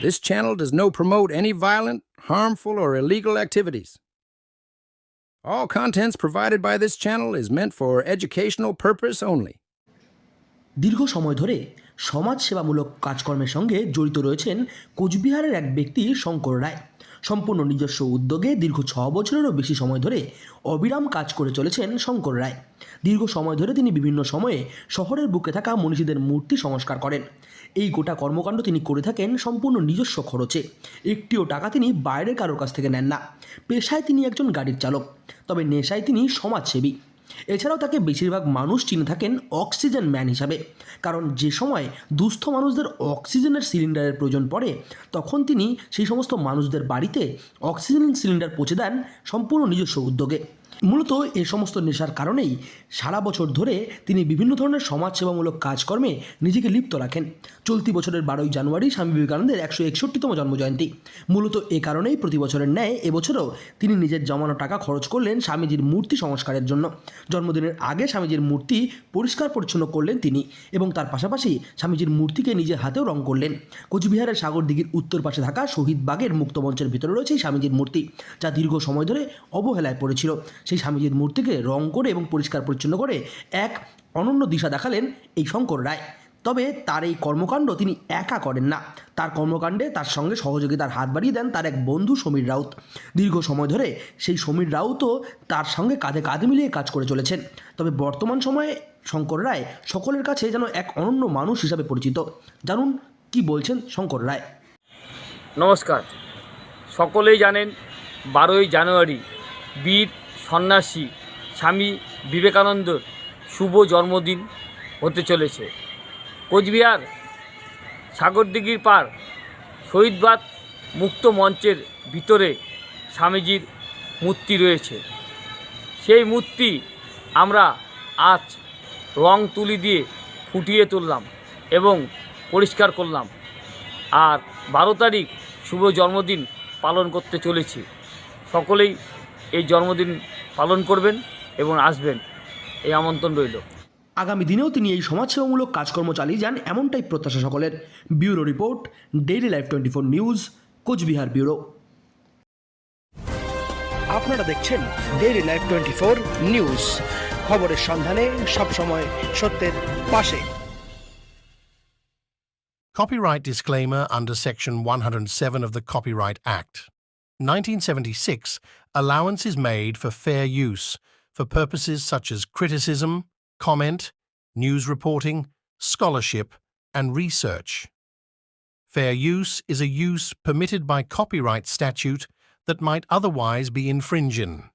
This channel does no promote any violent, harmful, or illegal activities. All contents provided by this channel is meant for educational purpose only. দীর্ঘ সময় ধরে সমাজ সেবামূলক কাজকর্মের সঙ্গে জড়িত রয়েছেন কোচবিহারের এক ব্যক্তি শঙ্কর রায় সম্পূর্ণ নিজস্ব উদ্যোগে দীর্ঘ ছ বছরেরও বেশি সময় ধরে অবিরাম কাজ করে চলেছেন শঙ্কর রায়। দীর্ঘ সময় ধরে তিনি বিভিন্ন সময়ে শহরের বুকে থাকা মনীষীদের মূর্তি সংস্কার করেন। এই গোটা কর্মকাণ্ড তিনি করে থাকেন সম্পূর্ণ নিজস্ব খরচে। একটিও টাকা তিনি বাইরে কারোর কাছ থেকে নেন না। পেশায় তিনি একজন গাড়ির চালক। তবে নেশায় তিনি সমাজসেবী। এছাড়াও তাকে বেশিরভাগ মানুষ চিনে থাকেন অক্সিজেন ম্যান হিসাবে। কারণ যে সময় দুস্থ মানুষদের অক্সিজেনের সিলিন্ডারের প্রয়োজন পড়ে, তখন তিনি সেই সমস্ত মানুষদের বাড়িতে অক্সিজেন সিলিন্ডার পৌঁছে দেন সম্পূর্ণ নিজস্ব উদ্যোগে। মূলত এই সমস্ত নেশার কারণেই সারা বছর ধরে তিনি বিভিন্ন ধরনের সমাজসেবামূলক কাজকর্মে নিজেকে লিপ্ত রাখেন। চলতি বছরের বারোই জানুয়ারি স্বামী বিবেকানন্দের একশো একষট্টিতম জন্মজয়ন্তী। মূলত এ কারণেই প্রতি বছরের ন্যায় এবছরও তিনি নিজের জমানো টাকা খরচ করলেন স্বামীজির মূর্তি সংস্কারের জন্য। জন্মদিনের আগে স্বামীজির মূর্তি পরিষ্কার পরিচ্ছন্ন করলেন তিনি এবং তার পাশাপাশি স্বামীজির মূর্তিকে নিজের হাতেও রং করলেন। কোচবিহারের সাগর দিঘির উত্তর পাশে থাকা শহীদ বাগের মুক্তমঞ্চের ভিতরে রয়েছে স্বামীজির মূর্তি, যা দীর্ঘ সময় ধরে অবহেলায় পড়েছিল। সেই স্বামীজির মূর্তিকে রং করে এবং পরিষ্কার পরিচ্ছন্ন করে এক অনন্য দিশা দেখালেন এই শঙ্কর রায়। তবে তার এই কর্মকাণ্ড তিনি একা করেন না। তার কর্মকাণ্ডে তার সঙ্গে সহযোগিতার হাত বাড়িয়ে দেন তার এক বন্ধু সমীর রাউত। দীর্ঘ সময় ধরে সেই সমীর রাউতও তার সঙ্গে কাঁধে কাঁধে মিলিয়ে কাজ করে চলেছেন। তবে বর্তমান সময়ে শঙ্কর রায় সকলের কাছে যেন এক অনন্য মানুষ হিসাবে পরিচিত। জানুন, কি বলছেন শঙ্কর রায়? নমস্কার। সকলেই জানেন বারোই জানুয়ারি বীর সন্ন্যাসী স্বামী বিবেকানন্দর শুভ জন্মদিন হতে চলেছে। কোচবিহার সাগরদিঘির পার শহীদবাদ মুক্ত মঞ্চের ভিতরে স্বামীজির মূর্তি রয়েছে। সেই মূর্তি আমরা আজ রং তুলি দিয়ে ফুটিয়ে তুললাম এবং পরিষ্কার করলাম। আর বারো তারিখ শুভ জন্মদিন পালন করতে চলেছি। সকলেই এই জন্মদিন পালন করবেন এবং আসবেন। এই আমন্ত্রণ রইল। আগামী দিনেও তিনি এই সমাজসেবামূলক কাজকর্ম চালিয়ে যান এমনটাই প্রত্যাশা সকলের। Bureau report daily life twenty four news Coochbehar bureau. আপনারা দেখছেন daily life twenty four news. খবরের সন্ধানে সবসময় সত্যের পাশে। Copyright disclaimer under Section 107 of the Copyright Act. 1976, allowance is made for fair use for purposes such as criticism, comment, news reporting, scholarship, and research. Fair use is a use permitted by copyright statute that might otherwise be infringing.